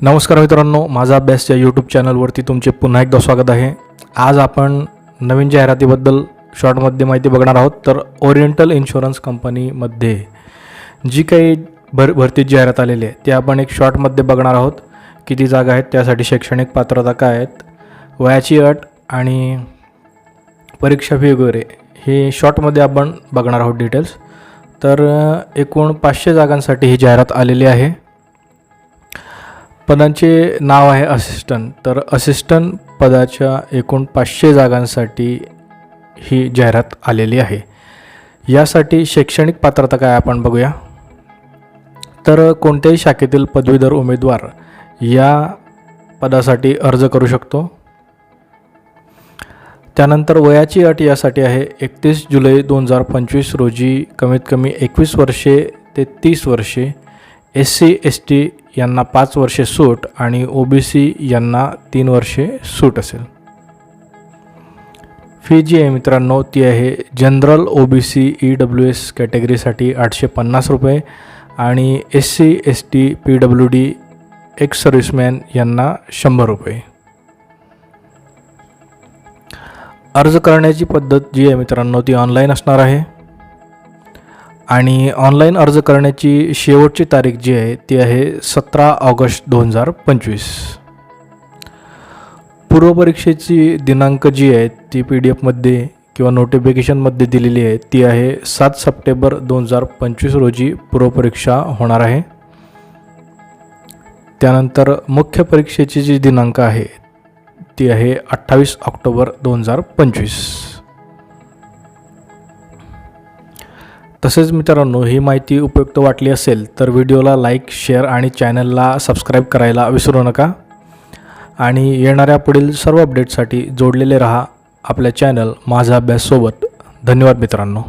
नमस्कार मित्रांनो माझा अभ्यास या यूट्यूब चॅनलवरती तुमचे पुन्हा एकदा स्वागत आहे. आज आपण नवीन जाहिरातीबद्दल शॉर्टमध्ये माहिती बघणार आहोत तर ओरिएंटल इन्शुरन्स कंपनीमध्ये जी काही भर भरतीत जाहिरात आलेली आहे ती आपण एक शॉर्टमध्ये बघणार आहोत. किती जागा आहेत त्यासाठी शैक्षणिक पात्रता काय आहेत वयाची अट आणि परीक्षा फी वगैरे हे शॉर्टमध्ये आपण बघणार आहोत डिटेल्स तर एकूण पाचशे जागांसाठी ही जाहिरात आलेली आहे. पदांचे नाव आहे असिस्टंट तर असिस्टंट पदाच्या एकूण पाचशे जागांसाठी ही जाहिरात आलेली आहे. यासाठी शैक्षणिक पात्रता काय आपण बघूया? तर कोणत्याही शाखेतील पदवीधर उमेदवार या पदासाठी अर्ज करू शकतो. त्यानंतर वयाची अट यासाठी आहे एकतीस जुलै दोन हजार पंचवीस रोजी कमीत कमी एकवीस वर्षे ते तीस वर्षे एस सी एस टी यांना पाच वर्षे सूट आणि ओ बी सी यांना तीन वर्षे सूट असेल. फी जी आहे मित्रांनो ती आहे general O B C E W S कॅटेगरीसाठी आठशे पन्नास रुपये आणि S C S T P W D ex serviceman यांना शंभर रुपये. अर्ज करण्याची पद्धत जी आहे मित्रांनो ती ऑनलाईन असणार आहे. आणि ऑनलाईन अर्ज करण्याची शेवटची तारीख जी आहे ती आहे सतरा ऑगस्ट दोन हजार पंचवीस. पूर्वपरीक्षेची दिनांक जी आहे ती पी डी एफमध्ये किंवा नोटिफिकेशनमध्ये दिलेली आहे ती आहे सात सप्टेंबर दोन हजार पंचवीस रोजी पूर्वपरीक्षा होणार आहे. त्यानंतर मुख्य परीक्षेची जी दिनांक आहे ती आहे अठ्ठावीस ऑक्टोबर दोन हजार पंचवीस. तसेच मित्रांनो ही माहिती उपयुक्त वाटली असेल तर व्हिडिओला लाईक शेअर आणि चॅनलला सबस्क्राईब करायला विसरू नका. आणि येणाऱ्या पुढील सर्व अपडेटसाठी जोडलेले रहा आपल्या चॅनल माझा अभ्याससोबत धन्यवाद मित्रांनो.